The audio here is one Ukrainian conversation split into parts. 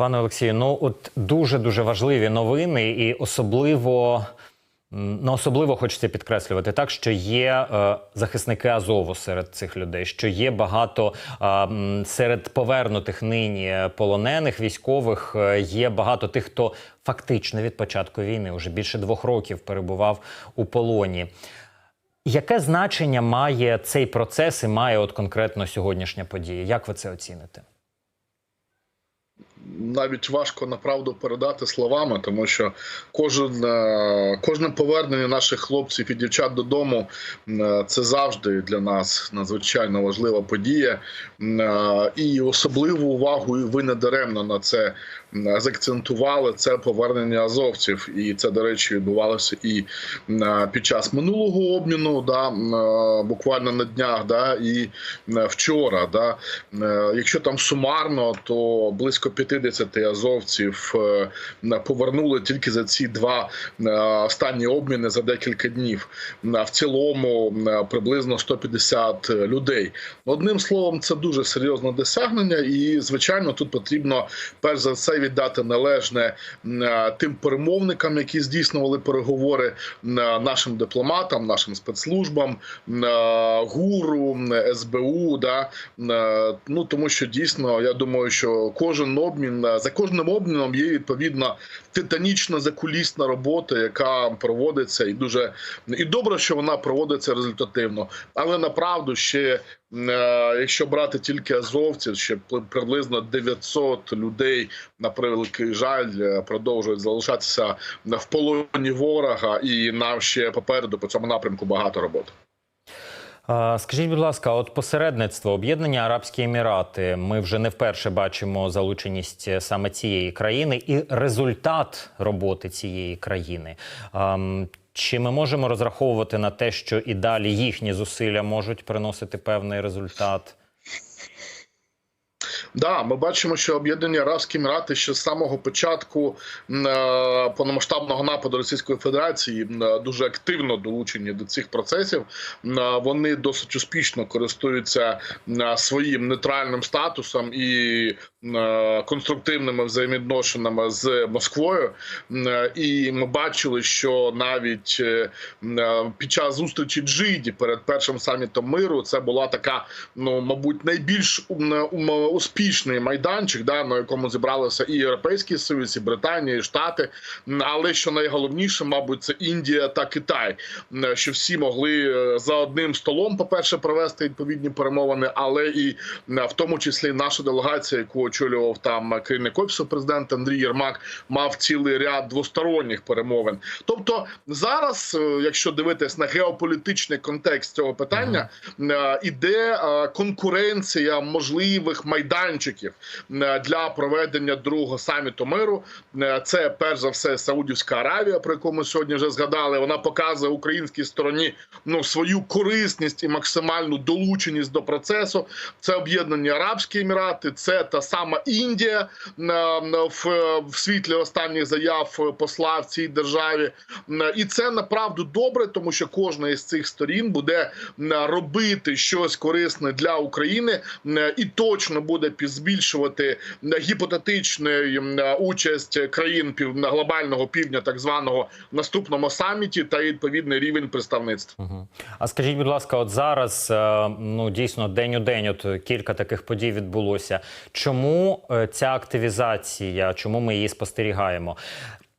Пане Олексію, ну от дуже дуже важливі новини, і особливо ну, особливо хочеться підкреслювати так, що є е, захисники Азову серед цих людей, що є багато е, серед повернутих нині полонених військових. е, Є багато тих, хто фактично від початку війни вже більше двох років перебував у полоні. Яке значення має цей процес і має от конкретно сьогоднішня подія? Як ви це оціните? Навіть важко направду передати словами, тому що кожен е, кожне повернення наших хлопців і дівчат додому е, це завжди для нас надзвичайно важлива подія. Е, І особливу увагу ви не даремно на це закцентували. Це повернення азовців, і це до речі відбувалося і під час минулого обміну, да е, буквально на днях, да і вчора. Да. Е, Якщо там сумарно, то близько 50 азовців е, повернули тільки за ці два останні обміни за декілька днів. В цілому приблизно 150 людей. Одним словом, це дуже серйозне досягнення, і звичайно, тут потрібно перш за все віддати належне е, тим перемовникам, які здійснювали переговори е, нашим дипломатам, нашим спецслужбам, е, гуру, СБУ. Да, ну тому що дійсно я думаю, що кожен обмін за кожним обміном є відповідна титанічна закулісна робота, яка проводиться, і дуже і добре, що вона проводиться результативно. Але направду ще якщо брати тільки азовців, ще приблизно 900 людей на превеликий жаль е, продовжують залишатися в полоні ворога, і нам ще попереду по цьому напрямку багато роботи. Скажіть, будь ласка, от посередництво Об'єднання Арабські Емірати. Ми вже не вперше бачимо залученість е, саме цієї країни і результат роботи цієї країни. Чи ми можемо розраховувати на те, що і далі їхні зусилля можуть приносити певний результат? Да, ми бачимо, що об'єднані Арабські Емірати ще з самого початку е, повномасштабного нападу Російської Федерації е, дуже активно долучені до цих процесів. Е, Вони досить успішно користуються своїм нейтральним статусом і конструктивними взаємовідношеннями з Москвою. Е, І ми бачили, що навіть е, е, під час зустрічі Джиді перед першим самітом миру це була така, ну мабуть, найбільш успішний майданчик, да, на якому зібралися і Європейський Союз, і Британія, і Штати. Але що найголовніше, мабуть, це Індія та Китай, що всі могли е, за одним столом, по-перше, провести відповідні перемовини, але і в тому числі наша делегація, яку очолював там керівник офісу президента Андрій Єрмак, мав цілий ряд двосторонніх перемовин. Тобто зараз, е, якщо дивитись на геополітичний контекст цього питання, е, іде е, конкуренція можливих майданчиків для проведення другого саміту миру. Це перш за все Саудівська Аравія, про яку ми сьогодні вже згадали. Вона показує українській стороні ну свою корисність і максимальну долученість до процесу. Це об'єднані Арабські Емірати, це та сама Індія е, в, світлі останніх заяв посла в цій державі. І це направду добре, тому що кожна із цих сторін буде робити щось корисне для України і точно буде збільшувати гіпотетичну участь країн пів глобального півдня, так званого наступному саміті, та відповідний рівень представництва. А скажіть, будь ласка, от зараз е, ну дійсно день у день, от кілька таких подій відбулося. Чому е, ця активізація? Чому ми її спостерігаємо?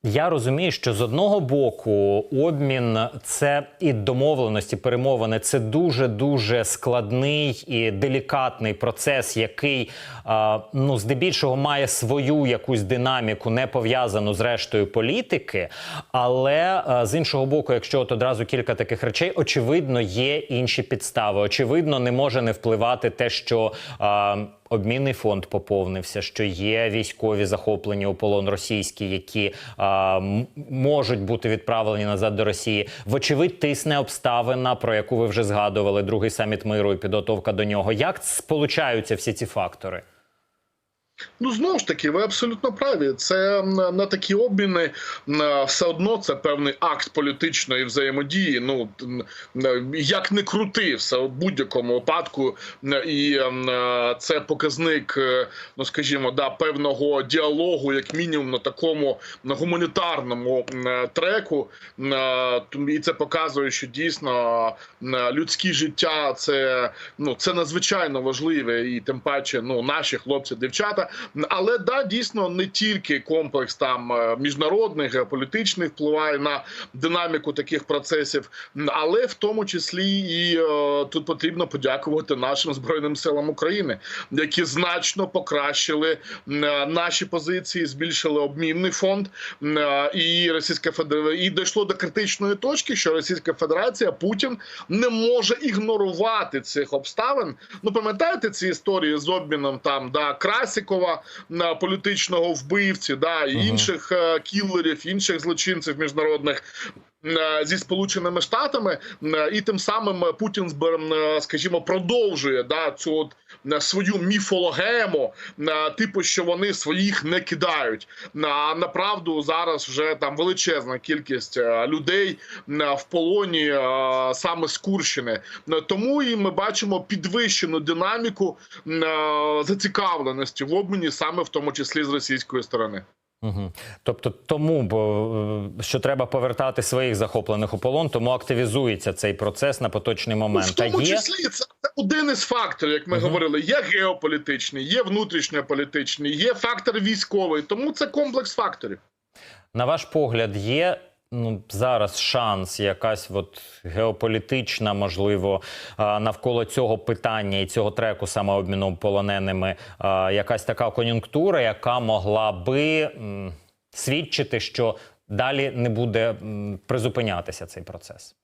Я розумію, що з одного боку обмін це і домовленості, перемовини це дуже дуже складний і делікатний процес, який ну здебільшого має свою якусь динаміку, не пов'язану з рештою політики. Але з іншого боку, якщо от одразу кілька таких речей, очевидно, є інші підстави. Очевидно, не може не впливати те, що. Обмінний фонд поповнився, що є військові захоплені у полон російські, які а, можуть бути відправлені назад до Росії. Вочевидь, тисне обставина, про яку ви вже згадували, другий саміт миру і підготовка до нього. Як сполучаються всі ці фактори? Ну знову ж таки, ви абсолютно праві. Це на такі обміни все одно це певний акт політичної взаємодії. Ну як не крути, все в будь-якому випадку, і це показник, е, ну скажімо, да певного діалогу, як мінімум, на такому на гуманітарному треку. Е, І це показує, що дійсно е, людські життя це ну це надзвичайно важливе, і тим паче, ну наші хлопці, дівчата. Але да, дійсно не тільки комплекс там е, міжнародних геополітичних впливає на динаміку таких процесів, але в тому числі і е, тут потрібно подякувати нашим збройним силам України, які значно покращили е, наші позиції, збільшили обмінний фонд. І Російська Федерація і дійшло до критичної точки, що Російська Федерація Путін не може ігнорувати цих обставин. Ну пам'ятаєте ці історії з обміном там да Красікова на політичного вбивці, да і Ага. інших е, кілерів, інших злочинців міжнародних. Е, Зі сполученими штатами е, і тим самим Путін е, скажімо, продовжує да цю от свою міфологему, типу, що вони своїх не кидають. А направду зараз вже там величезна кількість людей в полоні саме з Курщини. Тому і ми бачимо підвищену динаміку зацікавленості в обміні, саме в тому числі з російської сторони. Угу. Тобто, тому бо е, що треба повертати своїх захоплених у полон, тому активізується цей процес на поточний Ну, момент. в тому Та є числі це, це один із факторів, як ми угу. говорили. Є геополітичний, є внутрішньополітичний, є фактор військовий. Тому це комплекс факторів. на ваш погляд, є ну зараз шанс, якась от геополітична, можливо, навколо цього питання і цього треку саме обміну полоненими, якась така кон'юнктура, яка могла би свідчити, що далі не буде призупинятися цей процес.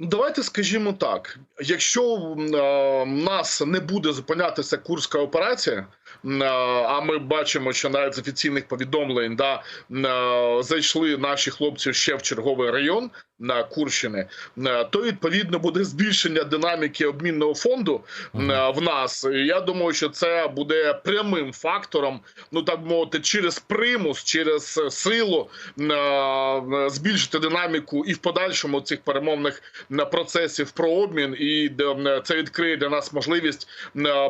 Давайте скажімо так: якщо е, нас не буде зупинятися курська операція, е, а ми бачимо, що навіть з офіційних повідомлень да, е, зайшли наші хлопці ще в черговий район на Курщини, е, то відповідно буде збільшення динаміки обмінного фонду е, в нас. Я думаю, що це буде прямим фактором, ну так мовити, через примус, через силу е, збільшити динаміку і в подальшому цих перемовних процесів про обмін, і це відкриє для нас можливість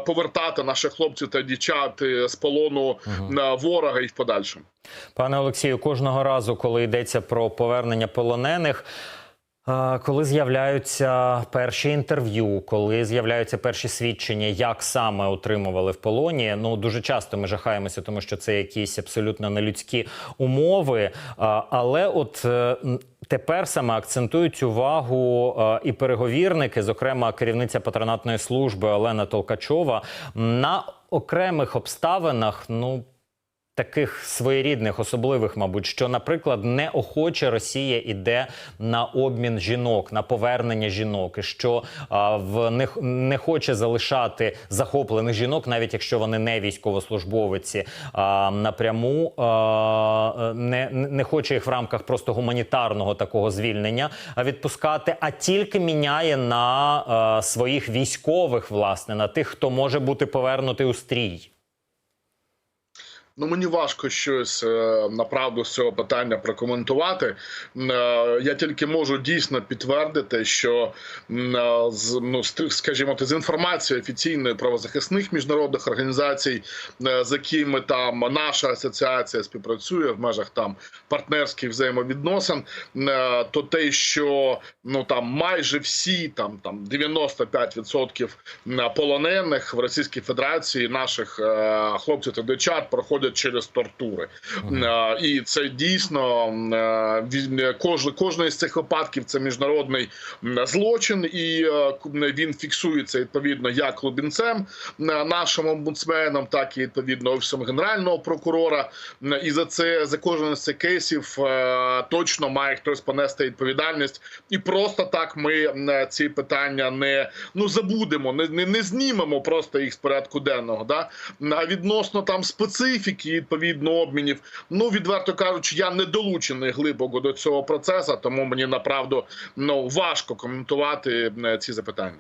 повертати наших хлопців та дівчат з полону м, ворога і в подальшому. Пане Олексію, кожного разу, коли йдеться про повернення полонених. Коли з'являються перші інтерв'ю, коли з'являються перші свідчення, як саме отримували в полоні, ну дуже часто ми жахаємося, тому що це якісь абсолютно нелюдські умови. Але от е, тепер саме акцентують увагу е, і переговірники, зокрема керівниця патронатної служби Олена Толкачова, на окремих обставинах. Ну таких своєрідних, особливих, мабуть, що, наприклад, неохоче Росія іде на обмін жінок, на повернення жінок, і що а, в не, не хоче залишати захоплених жінок, навіть якщо вони не військовослужбовиці, а, напряму а, не, не хоче їх в рамках просто гуманітарного такого звільнення відпускати, а тільки міняє на а, своїх військових, власне, на тих, хто може бути повернутий у стрій. Ну мені важко щось е, направду з цього питання прокоментувати. Е, Я тільки можу дійсно підтвердити, що е, з ну скажімо, з інформації офіційної правозахисних міжнародних організацій, з якими там наша асоціація співпрацює в межах там партнерських взаємовідносин, то те, що ну там майже всі там там 95% полонених в Російській Федерації наших хлопців та дівчат проходять через тортури, Е, і це дійсно е, він- кож, кожний з цих випадків це міжнародний злочин, і е, він фіксується відповідно як Лубінцем, е, нашим омбудсменом, так і відповідно офісом генерального прокурора. І за це за кожен з цих кейсів е, точно має хтось понести відповідальність, і просто так ми ці питання не ну забудемо, не, не, не знімемо просто їх з порядку денного. Да? А відносно там специфіки і відповідно обмінів. Ну відверто кажучи, я не долучений глибоко до цього процесу, тому мені направду ну важко коментувати ці запитання.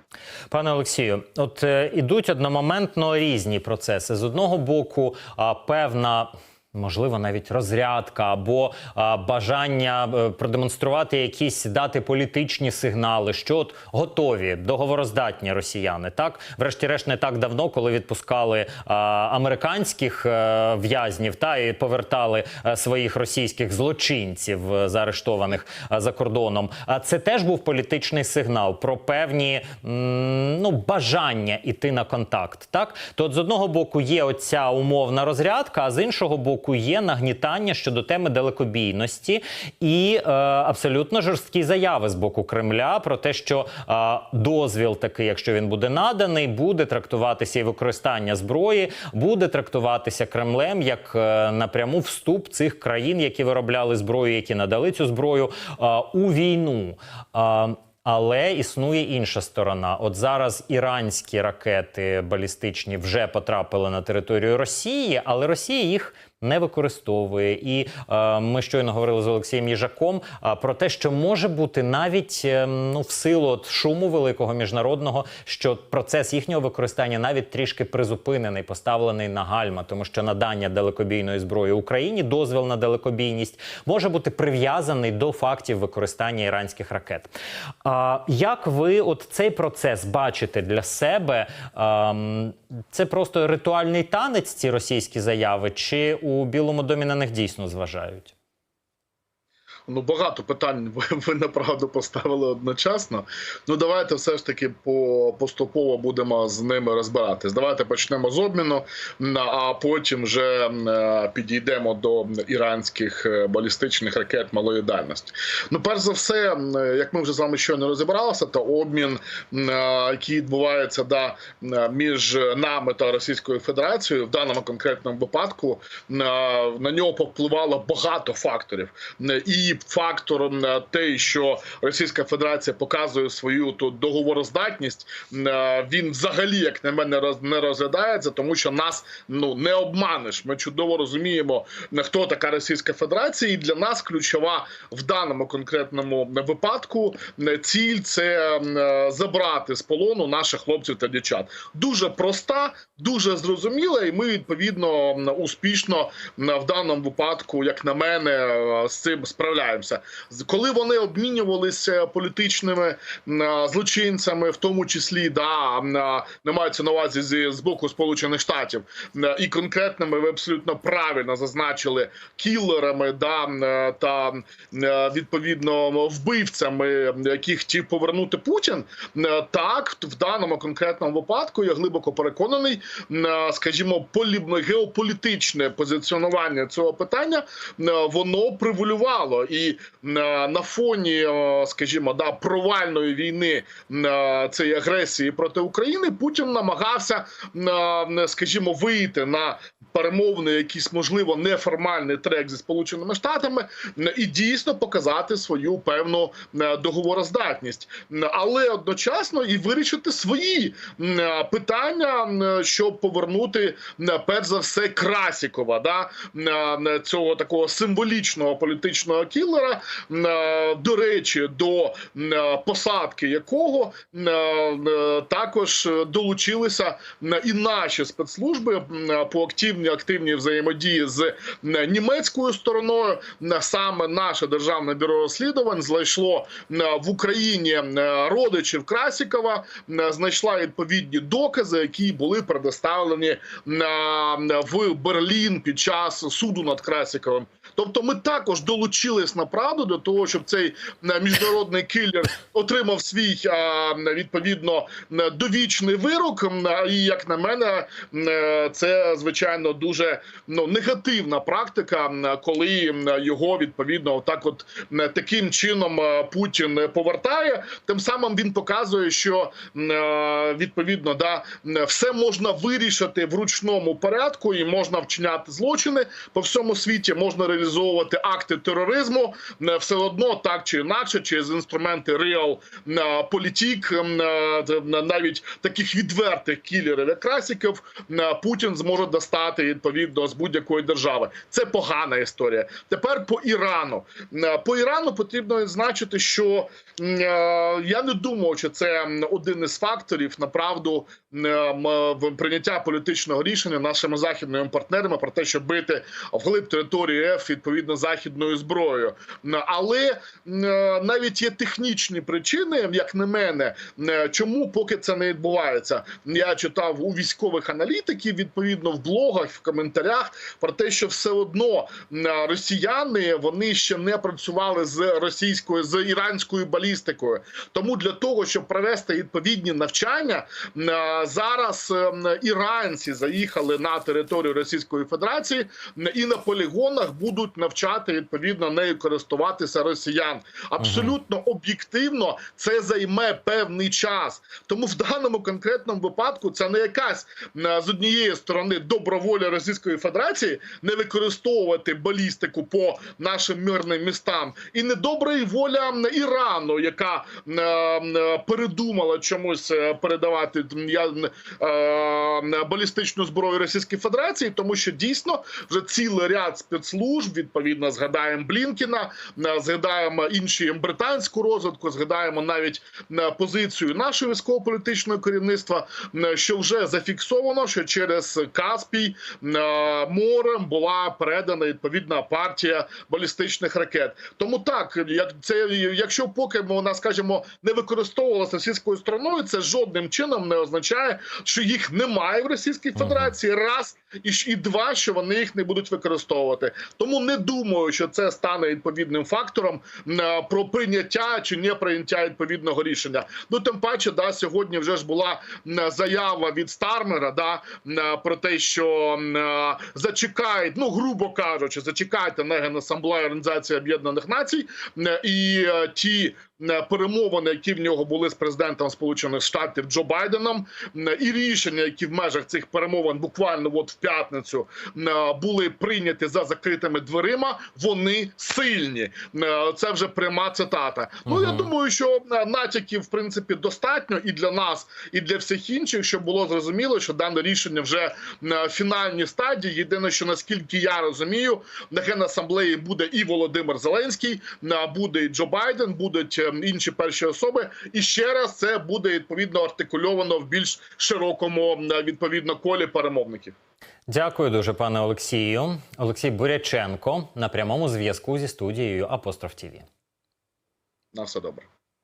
Пане Олексію, от е, ідуть одномоментно різні процеси. З одного боку, а, певна. Можливо, навіть розрядка або а, бажання е, продемонструвати якісь дати політичні сигнали, що от готові договороздатні росіяни. Так, врешті-решт, не так давно, коли відпускали а, американських е, в'язнів та і повертали е, своїх російських злочинців, е, заарештованих е, за кордоном. А це теж був політичний сигнал про певні м, ну бажання йти на контакт. Так, то от з одного боку є оця умовна розрядка, а з іншого боку є нагнітання щодо теми далекобійності і е, абсолютно жорсткі заяви з боку Кремля про те, що е, дозвіл такий, якщо він буде наданий, буде трактуватися і використання зброї, буде трактуватися Кремлем як е, напряму вступ цих країн, які виробляли зброю, які надали цю зброю е, у війну. Е, але існує інша сторона. От зараз іранські ракети балістичні вже потрапили на територію Росії, але Росія їх не використовує. І е, ми щойно говорили з Олексієм Їжаком е, про те, що може бути навіть е, ну в силу от шуму великого міжнародного, що процес їхнього використання навіть трішки призупинений, поставлений на гальма, тому що надання далекобійної зброї Україні, дозвіл на далекобійність, може бути прив'язаний до фактів використання іранських ракет. А як ви от цей процес бачите для себе? Ем, це просто ритуальний танець, ці російські заяви, чи у Білому домі на них дійсно зважають? Ну, багато питань ви, ви направду поставили одночасно. Ну, давайте все ж таки по, поступово будемо з ними розбиратись. Давайте почнемо з обміну, а потім вже е, підійдемо до е, балістичних ракет малої дальності. Ну, перш за все, е, як ми вже з вами щойно розібралися, то обмін, який відбувається да, між нами та Російською Федерацією, в даному конкретному випадку на нього повпливало багато факторів. І фактором е, те, що Російська Федерація показує свою тут договороздатність, е, він взагалі, як на мене, не розглядається, тому що нас ну не обманеш. Ми чудово розуміємо, хто така Російська Федерація, і для нас ключова в даному конкретному випадку ціль це е, забрати з полону наших хлопців та дівчат. Дуже проста, дуже зрозуміла, і ми відповідно успішно в даному випадку, як на мене, е, з цим справляємося. З- Коли вони обмінювалися політичними злочинцями, в тому числі да не мається на увазі з, з боку Сполучених Штатів і конкретними, ви абсолютно правильно зазначили кілерами, да та відповідно вбивцями, яких хотів повернути Путін. Так, в даному конкретному випадку я глибоко переконаний, скажімо, полі... геополітичне позиціонування цього питання воно привалювало і на фоні, е, скажімо, да провальної війни е, цієї агресії проти України Путін намагався, е, скажімо, вийти на перемовний, якийсь можливо неформальний трек зі сполученими штатами і дійсно показати свою певну договороздатність, але одночасно і вирішити свої питання, щоб повернути перш за все Красікова, да цього такого символічного політичного кілера. До речі, до посадки якого е, також долучилися і наші спецслужби по активній активній взаємодії з німецькою стороною. Саме наше державне бюро розслідувань знайшло в Україні родичів Красікова, знайшла відповідні докази, які були предоставлені в Берлін під час суду над Красіковим. Тобто, ми також долучились на правду до того, щоб цей міжнародний киллер отримав свій відповідно довічний вирок. І як на мене, е, це звичайно дуже ну негативна практика, коли його відповідно так, от таким чином е, Путін повертає. Тим самим він показує, що е, відповідно да все можна вирішити в ручному порядку, і можна вчиняти злочини по всьому світі, можна реалізовувати акти тероризму е, все одно так чи інакше, через інструменти Real політік, навіть таких відвертих кілерів, як Красіков, е, Путін зможе достати починати відповідно з будь-якої держави. Це погана історія. Тепер по Ірану. Е, По Ірану потрібно відзначити, що е, я не думав, що це один із факторів направду в прийняття політичного рішення нашими західними партнерами про те, щоб бити вглиб території РФ відповідно західною зброєю. Але е, навіть є технічні причини, як на мене, чому поки це не відбувається. Я читав у військових аналітиків відповідно в блогах, в коментарях про те, що все одно росіяни вони ще не працювали з російською з іранською балістикою. Тому для того, щоб провести відповідні навчання, зараз іранці заїхали на територію Російської Федерації і на полігонах будуть навчати відповідно нею користуватися росіян. Абсолютно об'єктивно це займе певний час. Тому в даному конкретному випадку це не якась з однієї сторони доброволя Російської Федерації не використовувати балістику по нашим мирним містам, і не добра і воля Ірану, яка м, м, передумала чомусь е, передавати е, балістичну зброю Російській Федерації, тому що дійсно вже цілий ряд спецслужб, відповідно, згадаємо Блінкіна, е, згадаємо інші британську розвитку, згадаємо навіть е, позицію нашого військово-політичного керівництва, е, що вже зафіксовано, що через Каспій е, морем була передана відповідна партія балістичних ракет. Тому так, як це якщо поки вона, скажімо, не використовувалася російською стороною, це жодним чином не означає, що їх немає в Російській Федерації. Раз і, і два, що вони їх не будуть використовувати. Тому не думаю, що це стане відповідним фактором е, про прийняття чи не прийняття відповідного рішення. Ну тим паче, да, сьогодні вже ж була заява від Стармера, да, про те, що е, зачекають, ну грубо кажучи, зачекайте на Генасамблею Організації Об'єднаних Націй і е, ті. Е, Перемовини, які в нього були з президентом Сполучених Штатів Джо Байденом, і рішення, які в межах цих перемовин буквально от в п'ятницю е, були прийняті за закритими дверима, вони сильні. Е, Це вже пряма цитата. Ну я думаю, що е, натяків в принципі достатньо і для нас, і для всіх інших, щоб було зрозуміло, що дане рішення вже на фінальній стадії. Єдине, що наскільки я розумію, на генасамблеї буде і Володимир Зеленський, е, буде і Джо Байден, будуть е, інші перші особи. І ще раз це буде відповідно артикульовано в більш широкому відповідно колі перемовників. Дякую дуже, пане Олексію. Олексій Буряченко на прямому зв'язку зі студією Апостроф ТІВІ. На все добре.